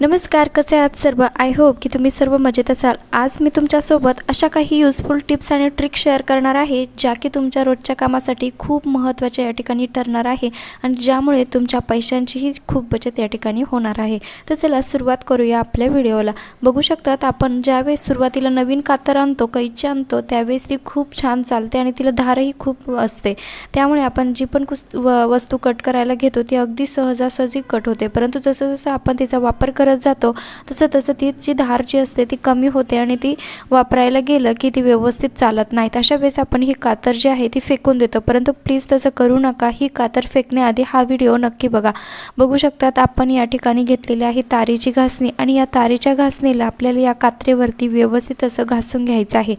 नमस्कार कसे आहात सर्व? आय होप की तुम्ही सर्व मजेत असाल. आज मी तुमच्यासोबत अशा काही युजफुल टिप्स आणि ट्रिक शेअर करणार आहे ज्या की तुमच्या रोजच्या कामासाठी खूप महत्त्वाच्या या ठिकाणी ठरणार आहे आणि ज्यामुळे तुमच्या पैशांचीही खूप बचत या ठिकाणी होणार आहे. तर चला सुरुवात करूया आपल्या व्हिडिओला. बघू शकतात आपण ज्यावेळेस सुरुवातीला नवीन कातर आणतो कैची आणतो त्यावेळेस ती खूप छान चालते आणि तिला धारही खूप असते. त्यामुळे आपण जी पण कुस व वस्तू कट करायला घेतो ती अगदी सहजासहजी कट होते. परंतु जसं जसं आपण तिचा वापर करत जातो. तसं तसं ती जी धार जी असते ती कमी होते आणि ती वापरायला गेलं की ती व्यवस्थित चालत नाहीत अशा वेळेस आपण ही कातर जी आहे ती फेकून देतो. परंतु प्लीज तसं करू नका. ही कातर फेकण्याआधी हा व्हिडिओ नक्की बघा. बघू शकतात आपण या ठिकाणी घेतलेली आहे तारीची घासणी आणि या तारीच्या घासणीला आपल्याला या कात्रेवरती व्यवस्थित असं घासून घ्यायचं आहे.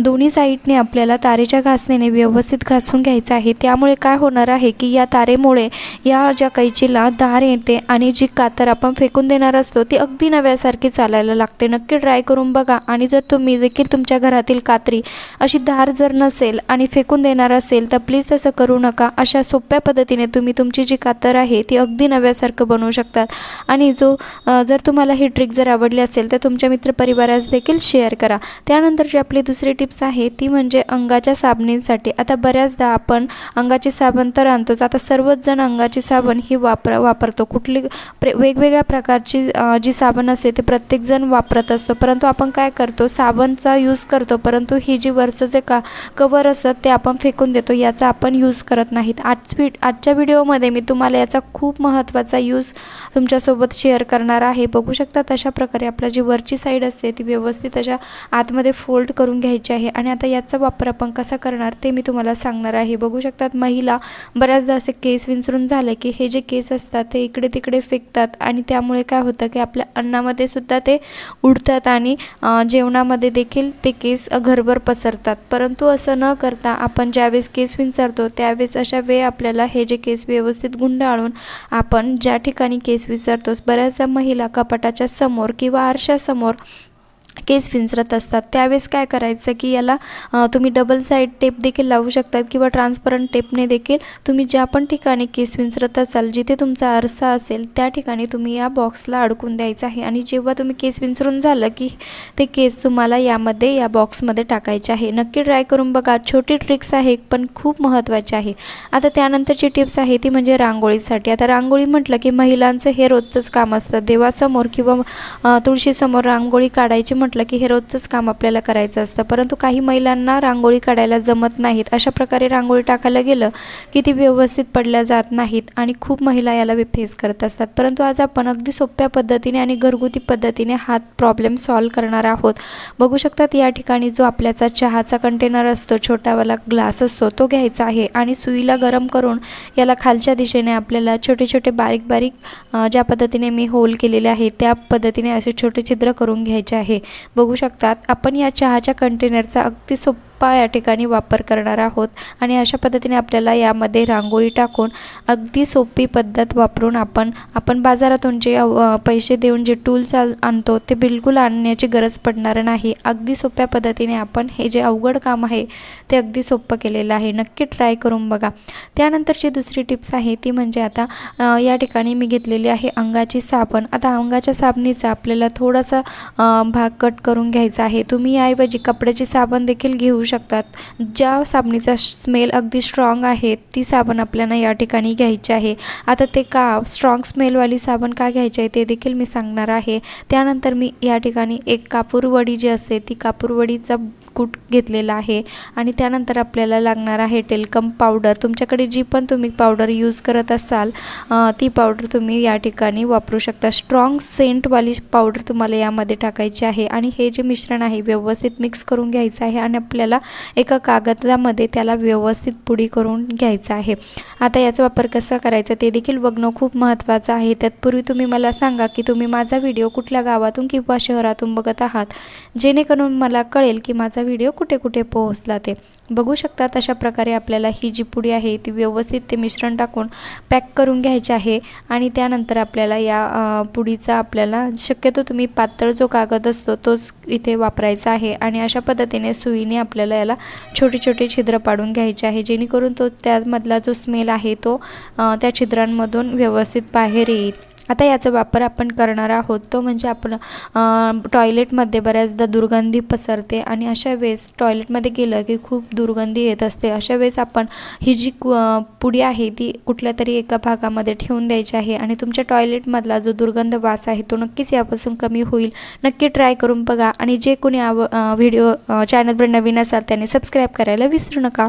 दोन्ही साईडने आपल्याला तारेच्या घासणीने व्यवस्थित घासून घ्यायचं आहे. त्यामुळे काय होणार आहे की या तारेमुळे या ज्या कैचीला धार येते आणि जी कातर आपण फेकून देणार असतो ती अगदी नव्यासारखी चालायला लागते. नक्की ट्राय करून बघा. आणि जर तुम्ही देखील तुमच्या घरातील कात्री अशी धार जर नसेल आणि फेकून देणार असेल तर प्लीज तसं करू नका. अशा सोप्या पद्धतीने तुम्ही तुमची जी कातर आहे ती अगदी नव्यासारखं बनवू शकतात. आणि जो जर तुम्हाला ही ट्रिक जर आवडली असेल तर तुमच्या मित्रपरिवारास देखील शेअर करा. त्यानंतर जी आपली दुसरी टिप्स आहे ती म्हणजे अंगाच्या साबणींसाठी. आता बऱ्याचदा आपण अंगाची साबण तर आणतोच. आता सर्वच जण अंगाची साबण ही वापर वापरतो. कुठली प्रे वेगवेगळ्या प्रकारची जी साबण असते ते प्रत्येकजण वापरत असतो. परंतु आपण काय करतो? साबणचा यूज करतो. परंतु ही जी वरचं जे का कवर असतात ते आपण फेकून देतो. याचा आपण यूज करत नाहीत. आज व्हि आजच्या व्हिडिओमध्ये मी तुम्हाला याचा खूप महत्त्वाचा यूज तुमच्यासोबत शेअर करणार आहे. बघू शकता तशा प्रकारे आपला जी वरची साईड असते ती व्यवस्थित अशा आतमध्ये फोल्ड करून घ्यायची आहे. आणि आता याचा वापर आपण कसा करणार ते मी तुम्हाला सांगणार आहे. बघू शकतात महिला बऱ्याचदा असे केस विंचरून झाले की हे जे केस असतात ते इकडे तिकडे फेकतात आणि त्यामुळे काय होतं? की आपल्या अन्नामध्ये सुद्धा ते उडतात आणि जेवणामध्ये देखील ते केस घरभर पसरतात. परंतु असं न करता आपण ज्यावेळेस केस विंचरतो त्यावेळेस अशा वेळ आपल्याला हे जे केस व्यवस्थित गुंडाळून आपण ज्या ठिकाणी केस विसरतोस बऱ्याचशा महिला कपाटाच्या समोर किंवा आरशासमोर केस विंचरत असतात. त्यावेळेस काय करायचं की याला तुम्ही डबल साईड टेप देखील लावू शकतात किंवा ट्रान्सपरंट टेपने देखील तुम्ही ज्या पण ठिकाणी केस विंचरत असाल जिथे तुमचा आरसा असेल त्या ठिकाणी तुम्ही या बॉक्सला अडकून द्यायचं आहे. आणि जेव्हा तुम्ही केस विंचरून झालं की ते केस तुम्हाला यामध्ये या बॉक्समध्ये टाकायचे आहे. नक्की ट्राय करून बघा. छोटी ट्रिक्स आहे पण खूप महत्त्वाची आहे. आता त्यानंतरची टिप्स आहे ती म्हणजे रांगोळीसाठी. आता रांगोळी म्हटलं की महिलांचं हे रोजचंच काम असतं. देवासमोर किंवा तुळशीसमोर रांगोळी काढायची म्हटलं की हे रोजचंच काम आपल्याला करायचं असतं. परंतु काही महिलांना रांगोळी काढायला जमत नाहीत. अशा प्रकारे रांगोळी टाकायला गेलं की ती व्यवस्थित पडल्या जात नाहीत आणि खूप महिला याला फेस करत असतात. परंतु आज आपण अगदी सोप्या पद्धतीने आणि घरगुती पद्धतीने हा प्रॉब्लेम सॉल्व करणार आहोत. बघू शकतात या ठिकाणी जो आपल्याचा चहाचा कंटेनर असतो छोटावाला ग्लास असतो तो घ्यायचा आहे आणि सुईला गरम करून याला खालच्या दिशेने आपल्याला छोटे छोटे बारीक बारीक ज्या पद्धतीने मी होल केलेले आहे त्या पद्धतीने असे छोटे छिद्र करून घ्यायचे आहे. बघू शकतात. आपण या चहाच्या कंटेनरचा अगदी सोप या ठिकाणी वापर करणार आहोत. आणि अशा पद्धतीने आपल्याला यामध्ये रांगोळी टाकून अगदी सोपी पद्धत वापरून आपण आपण बाजारातून जे पैसे देऊन जे टूल्स आणतो ते बिलकुल आणण्याची गरज पडणार नाही. अगदी सोप्या पद्धतीने आपण हे जे अवघड काम आहे ते अगदी सोपं केलेलं आहे. नक्की ट्राय करून बघा. त्यानंतरची दुसरी टिप्स आहे ती म्हणजे आता या ठिकाणी मी घेतलेली आहे अंगाची साबण. आता अंगाच्या साबणीचा आपल्याला थोडासा भाग कट करून घ्यायचा आहे. तुम्ही याऐवजी कपड्याची साबण देखील घेऊ शकतात. ज्या साबणीचा स्मेल अगदी स्ट्रॉंग आहे ती साबण आपल्याला या ठिकाणी घ्यायची आहे. आता ते का स्ट्रॉंग स्मेलवाली साबण का घ्यायची आहे ते देखील मी सांगणार आहे. त्यानंतर मी या ठिकाणी एक कापूरवडी जी असते ती कापूरवडीचा कूट घेतलेला आहे. आणि त्यानंतर आपल्याला लागणार आहे टेलकम पावडर तुमच्याकडे जी पण तुम्ही पावडर यूज करत असाल ती पावडर तुम्ही या ठिकाणी वापरू शकता. स्ट्रॉंग सेंटवाली पावडर तुम्हाला यामध्ये टाकायची आहे. आणि हे जे मिश्रण आहे व्यवस्थित मिक्स करून घ्यायचं आहे. आणि आपल्याला एका कागदामध्ये त्याला व्यवस्थित पुडी करून घ्यायचं आहे. आता याचा वापर कसा करायचा ते देखील बघणं खूप महत्त्वाचं आहे. तत्पूर्वी तुम्ही मला सांगा की तुम्ही माझा व्हिडिओ कुठल्या गावातून किंवा शहरातून बघत आहात? जेणेकरून मला कळेल की माझा व्हिडिओ कुठे कुठे पोहोचला ते. बघू शकतात अशा प्रकारे आपल्याला ही जी पुडी आहे ती व्यवस्थित ते मिश्रण टाकून पॅक करून घ्यायची आहे आणि त्यानंतर आपल्याला या पुडीचा आपल्याला शक्यतो तुम्ही पातळ जो कागद असतो तोच इथे वापरायचा आहे आणि अशा पद्धतीने सुईने आपल्याला याला छोटे छोटे छिद्र पाडून घ्यायचे आहे. जेणेकरून तो त्यामधला जो स्मेल आहे तो त्या छिद्रांमधून व्यवस्थित बाहेर येईल. आता याचा वापर आपण करणार आहोत तो म्हणजे आपण टॉयलेटमध्ये बऱ्याचदा दुर्गंधी पसरते आणि अशा वेळेस टॉयलेटमध्ये गेलं की खूप दुर्गंधी येत असते. अशा वेळेस आपण ही जी कु पुडी आहे ती कुठल्या तरी एका भागामध्ये ठेवून द्यायची आहे आणि तुमच्या टॉयलेटमधला जो दुर्गंध वास आहे तो नक्कीच यापासून कमी होईल. नक्की ट्राय करून बघा आणि जे कोणी आव व्हिडिओ चॅनलवर नवीन असाल त्याने सबस्क्राईब करायला विसरू नका.